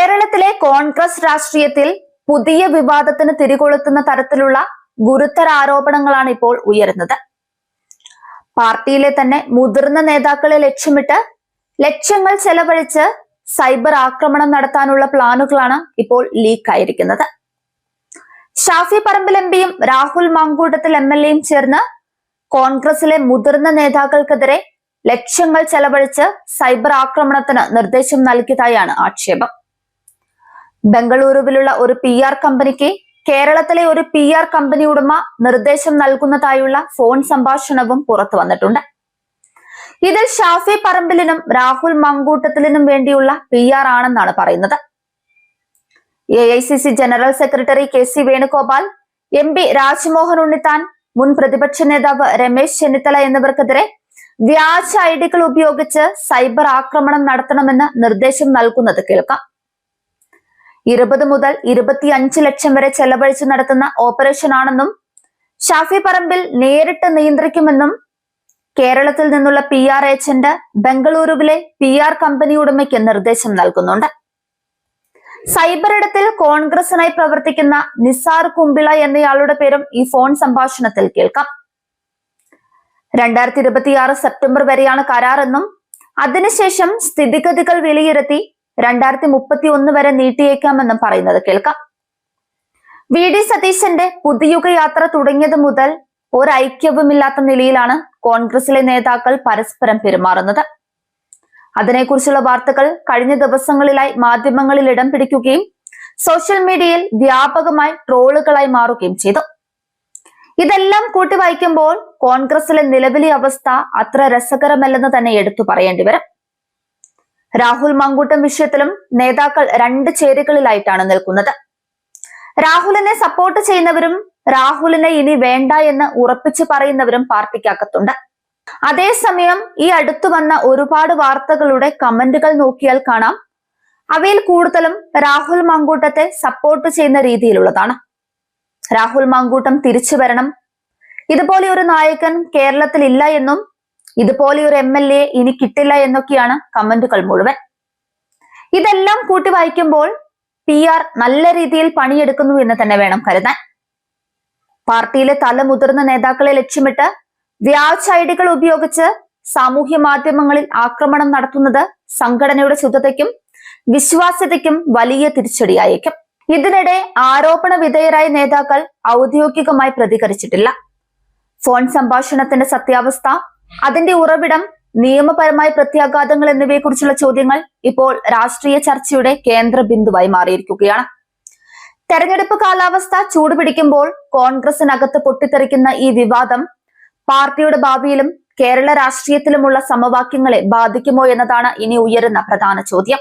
കേരളത്തിലെ കോൺഗ്രസ് രാഷ്ട്രീയത്തിൽ പുതിയ വിവാദത്തിന് തിരികൊളുത്തുന്ന തരത്തിലുള്ള ഗുരുതര ആരോപണങ്ങളാണ് ഇപ്പോൾ ഉയരുന്നത്. പാർട്ടിയിലെ തന്നെ മുതിർന്ന നേതാക്കളെ ലക്ഷ്യമിട്ട് ലക്ഷ്യങ്ങൾ ചെലവഴിച്ച് സൈബർ ആക്രമണം നടത്താനുള്ള പ്ലാനുകളാണ് ഇപ്പോൾ ലീക്ക് ആയിരിക്കുന്നത് ഷാഫി പറമ്പിൽ എം പിയും രാഹുൽ മാങ്കൂട്ടത്തിൽ എം എൽ എയും ചേർന്ന് കോൺഗ്രസിലെ മുതിർന്ന നേതാക്കൾക്കെതിരെ ലക്ഷ്യങ്ങൾ ചെലവഴിച്ച് സൈബർ ആക്രമണത്തിന് നിർദ്ദേശം നൽകിയതായാണ് ആക്ഷേപം. ബംഗളൂരുവിലുള്ള ഒരു പി ആർ കമ്പനിക്ക് കേരളത്തിലെ ഒരു പി ആർ കമ്പനി ഉടമ നിർദ്ദേശം നൽകുന്നതായുള്ള ഫോൺ സംഭാഷണവും പുറത്തു വന്നിട്ടുണ്ട്. ഇതിൽ ഷാഫി പറമ്പിലിനും രാഹുൽ മങ്കൂട്ടത്തിലിനും വേണ്ടിയുള്ള പി ആർ ആണെന്നാണ് പറയുന്നത്. A I C C general secretary K C Venugopal M P Rajmohan Unnithan മുൻ പ്രതിപക്ഷ നേതാവ് രമേശ് ചെന്നിത്തല എന്നിവർക്കെതിരെ വ്യാജ ഐഡികൾ ഉപയോഗിച്ച് സൈബർ ആക്രമണം നടത്തണമെന്ന് നിർദ്ദേശം നൽകുന്നത് കേൾക്കാം. ഇരുപത് മുതൽ ഇരുപത്തിയഞ്ച് ലക്ഷം വരെ ചെലവഴിച്ച് നടത്തുന്ന ഓപ്പറേഷൻ ആണെന്നും ഷാഫി പറമ്പിൽ നേരിട്ട് നിയന്ത്രിക്കുമെന്നും കേരളത്തിൽ നിന്നുള്ള പി ആർ ഏജന്റ് ബംഗളൂരുവിലെ പി ആർ കമ്പനി ഉടമയ്ക്ക് നിർദ്ദേശം നൽകുന്നുണ്ട്. സൈബർ ഇടത്തിൽ കോൺഗ്രസിനായി പ്രവർത്തിക്കുന്ന നിസാർ കുമ്പിള എന്നയാളുടെ പേരും ഈ ഫോൺ സംഭാഷണത്തിൽ കേൾക്കാം. രണ്ടായിരത്തി ഇരുപത്തിയാറ് സെപ്റ്റംബർ വരെയാണ് കരാറെന്നും അതിനുശേഷം സ്ഥിതിഗതികൾ വിലയിരുത്തി രണ്ടായിരത്തി മുപ്പത്തി ഒന്ന് വരെ നീട്ടിയേക്കാമെന്നും പറയുന്നത് കേൾക്കാം. വി. ഡി. സതീശന്റെ പുതുയുഗ യാത്ര തുടങ്ങിയത് മുതൽ ഒരൈക്യവുമില്ലാത്ത നിലയിലാണ് കോൺഗ്രസിലെ നേതാക്കൾ പരസ്പരം പെരുമാറുന്നത്. അതിനെക്കുറിച്ചുള്ള വാർത്തകൾ കഴിഞ്ഞ ദിവസങ്ങളിലായി മാധ്യമങ്ങളിൽ ഇടം പിടിക്കുകയും സോഷ്യൽ മീഡിയയിൽ വ്യാപകമായി ട്രോളുകളായി മാറുകയും ചെയ്തു. ഇതെല്ലാം കൂട്ടി വായിക്കുമ്പോൾ കോൺഗ്രസിലെ നിലവിലെ അവസ്ഥ അത്ര രസകരമല്ലെന്ന് തന്നെ എടുത്തു പറയേണ്ടി വരും. രാഹുൽ മങ്കൂട്ടം വിഷയത്തിലും നേതാക്കൾ രണ്ട് ചേരികളിലായിട്ടാണ് നിൽക്കുന്നത്. രാഹുലിനെ സപ്പോർട്ട് ചെയ്യുന്നവരും രാഹുലിനെ ഇനി വേണ്ട എന്ന് ഉറപ്പിച്ചു പറയുന്നവരും പാർട്ടിക്കകത്തുണ്ട്. അതേസമയം ഈ അടുത്തു വന്ന ഒരുപാട് വാർത്തകളുടെ കമന്റുകൾ നോക്കിയാൽ കാണാം. അവയിൽ കൂടുതലും രാഹുൽ മങ്കൂട്ടത്തെ സപ്പോർട്ട് ചെയ്യുന്ന രീതിയിലുള്ളതാണ്. രാഹുൽ മങ്കൂട്ടം തിരിച്ചു വരണം. ഇതുപോലെ ഒരു നായകൻ കേരളത്തിൽ ഇല്ല എന്നും ഇതുപോലെ ഒരു എം എൽ എ ഇനി കിട്ടില്ല എന്നൊക്കെയാണ് കമന്റുകൾ മുഴുവൻ. ഇതെല്ലാം കൂട്ടി വായിക്കുമ്പോൾ പി ആർ നല്ല രീതിയിൽ പണിയെടുക്കുന്നു എന്ന് തന്നെ വേണം കരുതാൻ. പാർട്ടിയിലെ തല മുതിർന്ന നേതാക്കളെ ലക്ഷ്യമിട്ട് വ്യാജ ഐഡികൾ ഉപയോഗിച്ച് സാമൂഹ്യ മാധ്യമങ്ങളിൽ ആക്രമണം നടത്തുന്നത് സംഘടനയുടെ ശുദ്ധതയ്ക്കും വിശ്വാസ്യതയ്ക്കും വലിയ തിരിച്ചടിയായേക്കും. ഇതിനിടെ ആരോപണ വിധേയരായ നേതാക്കൾ ഔദ്യോഗികമായി പ്രതികരിച്ചിട്ടില്ല. ഫോൺ സംഭാഷണത്തിന്റെ സത്യാവസ്ഥ അതിന്റെ ഉറവിടം നിയമപരമായ പ്രത്യാഘാതങ്ങൾ എന്നിവയെക്കുറിച്ചുള്ള ചോദ്യങ്ങൾ ഇപ്പോൾ രാഷ്ട്രീയ ചർച്ചയുടെ കേന്ദ്ര ബിന്ദുവായി മാറിയിരിക്കുകയാണ്. തെരഞ്ഞെടുപ്പ് കാലാവസ്ഥ ചൂടുപിടിക്കുമ്പോൾ കോൺഗ്രസിനകത്ത് പൊട്ടിത്തെറിക്കുന്ന ഈ വിവാദം പാർട്ടിയുടെ ഭാവിയിലും കേരള രാഷ്ട്രീയത്തിലുമുള്ള സമവാക്യങ്ങളെ ബാധിക്കുമോ എന്നതാണ് ഇനി ഉയരുന്ന പ്രധാന ചോദ്യം.